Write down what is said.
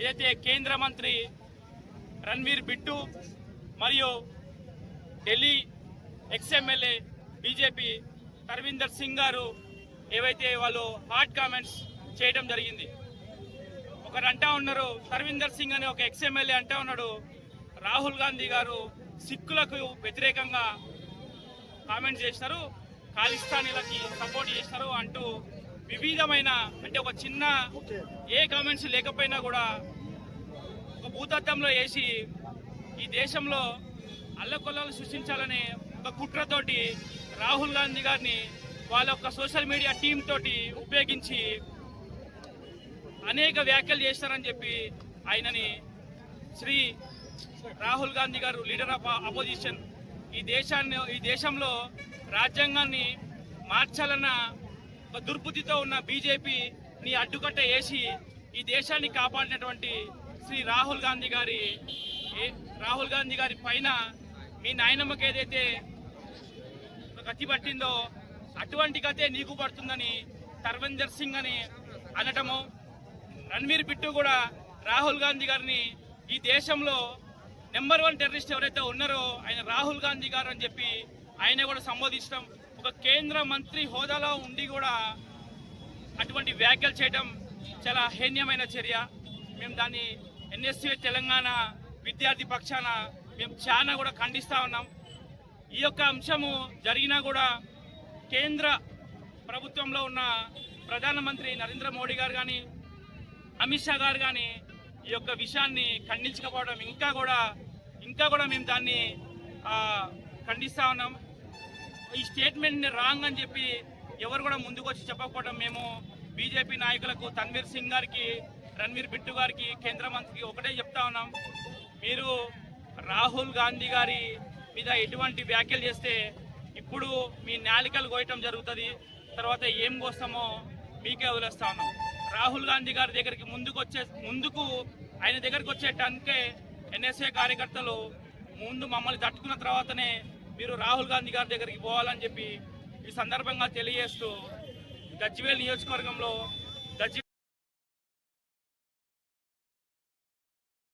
ఏదైతే కేంద్ర మంత్రి రణ్వీర్ బిట్టు మరియు Delhi ex MLA BJP Tarvinder Singh గారు ఏవైతే వాళ్ళు హాట్ కామెంట్స్ చేయడం జరిగింది. ఒకరు అంటా ఉన్నారు తర్వీందర్ సింగ్ అనే ఒక ఎక్స్ఎమ్మెల్యే అంటా ఉన్నాడు. రాహుల్ గాంధీ గారు సిక్కులకు వ్యతిరేకంగా కామెంట్స్ చేసినారు ఖాళిస్తానీలకి సపోర్ట్ చేసినారు అంటూ వివిధమైన అంటే ఒక చిన్న ఏ కామెంట్స్ లేకపోయినా కూడా ఒక భూతత్వంలో వేసి ఈ దేశంలో అల్లకొల్లలు సృష్టించాలనే ఒక కుట్రతోటి రాహుల్ గాంధీ గారిని వాళ్ళ యొక్క సోషల్ మీడియా టీం తోటి ఉపయోగించి అనేక వ్యాఖ్యలు చేస్తారని చెప్పి ఆయనని శ్రీ రాహుల్ గాంధీ గారు లీడర్ ఆఫ్ అపోజిషన్ ఈ దేశాన్ని ఈ దేశంలో రాజ్యాంగాన్ని మార్చాలన్న ఒక దుర్బుద్ధితో ఉన్న బీజేపీని అడ్డుకట్ట వేసి ఈ దేశాన్ని కాపాడినటువంటి శ్రీ రాహుల్ గాంధీ గారి ఏ- రాహుల్ గాంధీ గారి పైన మీ నాయనమ్మకి ఏదైతే గతి పట్టిందో అటువంటి గతే నీకు పడుతుందని తర్వేందర్ సింగ్ అని అనటము రణ్వీర్ బిట్టు కూడా రాహుల్ గాంధీ గారిని ఈ దేశంలో నెంబర్ వన్ టెర్రరిస్ట్ ఎవరైతే ఉన్నారో ఆయన రాహుల్ గాంధీ గారు అని చెప్పి ఆయన కూడా సంబోధించడం ఒక కేంద్ర మంత్రి హోదాలో ఉండి కూడా అటువంటి వ్యాఖ్యలు చేయడం చాలా హేన్యమైన చర్య. మేము దాన్ని ఎన్ఎస్సీ తెలంగాణ విద్యార్థి పక్షాన మేము చాలా కూడా ఖండిస్తూ ఉన్నాం. ఈ యొక్క అంశము జరిగినా కూడా కేంద్ర ప్రభుత్వంలో ఉన్న ప్రధానమంత్రి నరేంద్ర మోడీ గారు కానీ అమిత్ షా గారు కానీ ఈ యొక్క విషయాన్ని ఖండించకపోవడం ఇంకా కూడా ఇంకా కూడా మేము దాన్ని ఖండిస్తూ ఉన్నాం. ఈ స్టేట్మెంట్ని రాంగ్ అని చెప్పి ఎవరు కూడా ముందుకు వచ్చి చెప్పకపోవడం మేము బీజేపీ నాయకులకు తన్వీర్ సింగ్ గారికి రణ్వీర్ బిట్టు గారికి కేంద్ర మంత్రికి ఒకటే చెప్తా ఉన్నాం. మీరు రాహుల్ గాంధీ గారి మీద ఎటువంటి వ్యాఖ్యలు చేస్తే ఇప్పుడు మీ నాలికలు కోయటం జరుగుతుంది తర్వాత ఏం కోస్తామో మీకే వదిలేస్తా ఉన్నాం. రాహుల్ గాంధీ గారి దగ్గరికి ముందుకు వచ్చే ముందుకు ఆయన దగ్గరికి వచ్చేటానికే ఎన్ఎస్ఏ కార్యకర్తలు ముందు మమ్మల్ని తట్టుకున్న తర్వాతనే మీరు రాహుల్ గాంధీ గారి దగ్గరికి పోవాలని చెప్పి ఈ సందర్భంగా తెలియజేస్తూ గజ్వేల్ నియోజకవర్గంలో